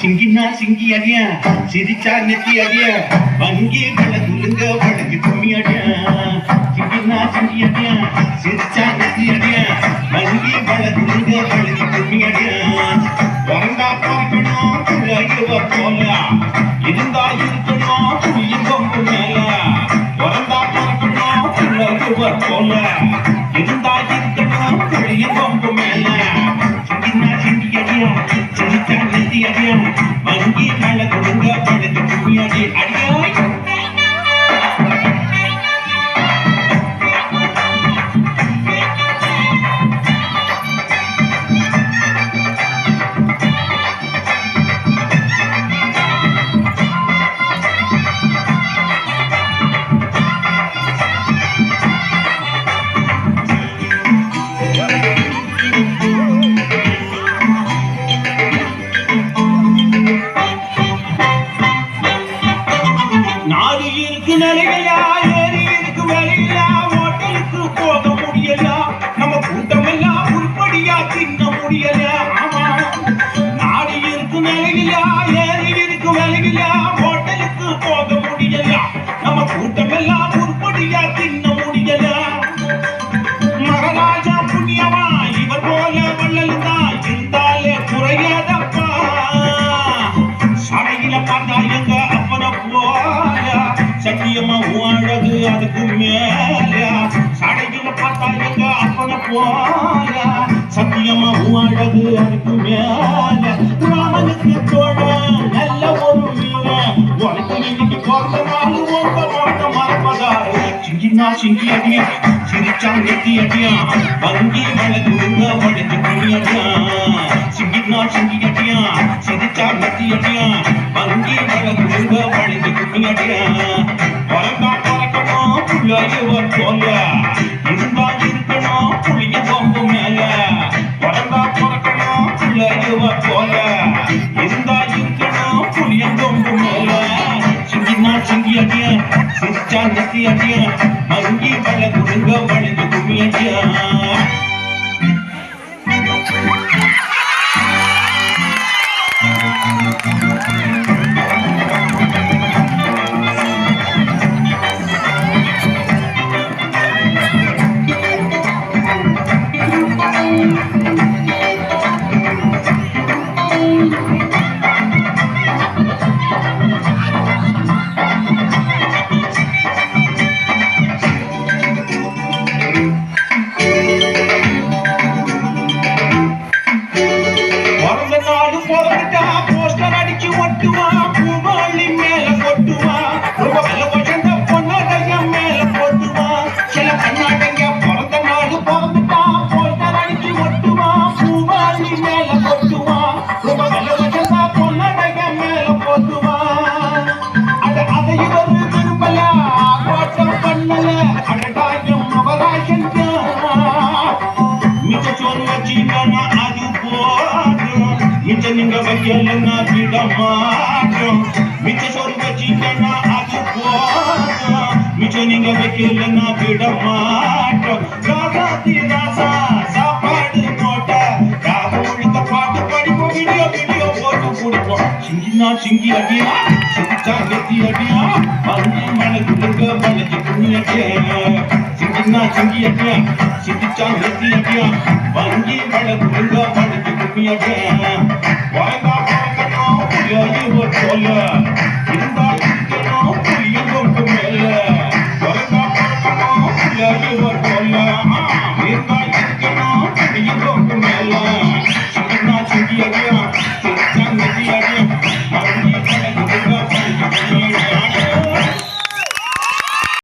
சிங்கினா சிங்கி அடியா சிரிச்சா நெத்தி அடியா வங்கி வள குலுங்க வழக்கு கும்மி அடியா சிங்கினா சிங்கி அடியா சிரிச்சா நெத்தி அடியா வங்கி வள குலுங்க வழக்கு கும்மி அடியா பிறந்தா பிறக்கணும் குறையுவ போல இருந்தா இருக்கணும் இருக்கு ஹோட்டலுக்கு போக முடியல? நம்ம கூட்டம் உருப்படியா தின்ன முடியல? மகாராஜா புண்ணியமா? இவர் போல வள்ளல் தான் இருந்தாலே குறையாதப்பா. சடையில பார்த்தா எங்க அப்பனை போல? சத்தியமா அழகு அதுக்கு மேல? சடையில பார்த்தா எங்க அப்பனை போல? சத்தியமா உன் அழகு அதுக்கு சிங்கினா சிங்கி அடியா சிரிச்சா நெத்தி அடியா வங்கி வழக்குங்க வழக்கு அடியா சிங்கினா சிங்கி அடியா சிரிச்சா நெத்தி அடியா வங்கி வழக்குங்க வழக்கு குடி அடியா பிறந்தா பிறக்கணும் புள்ளையவர் போல இருந்தா சிரிச்சா நீங்க வைக்கலன்னா விட மாட்டோம் மிச்ச சோறு வச்சீங்கன்னா அது போதும். மிச்ச நீங்க வைக்கலன்னா விட மாட்டோம் ராசாத்தி ராசா சாப்பாடு போட்ட ராக ஒழுக்க பாட்டு படிப்போம் வீடியோ வீடியோ போட்டு குடிப்போம். சிங்கினா சிங்கி அடியா சிரிச்சா நெத்தி அடியா. வந்து மனக்குடுங்க மனக்கு துணி அடியா சிங்கினா சிங்கி அடியா சிரிச்சா நெத்தி அடியா. வங்கி வளர்க்குங்க வளர்ச்சி கும்மி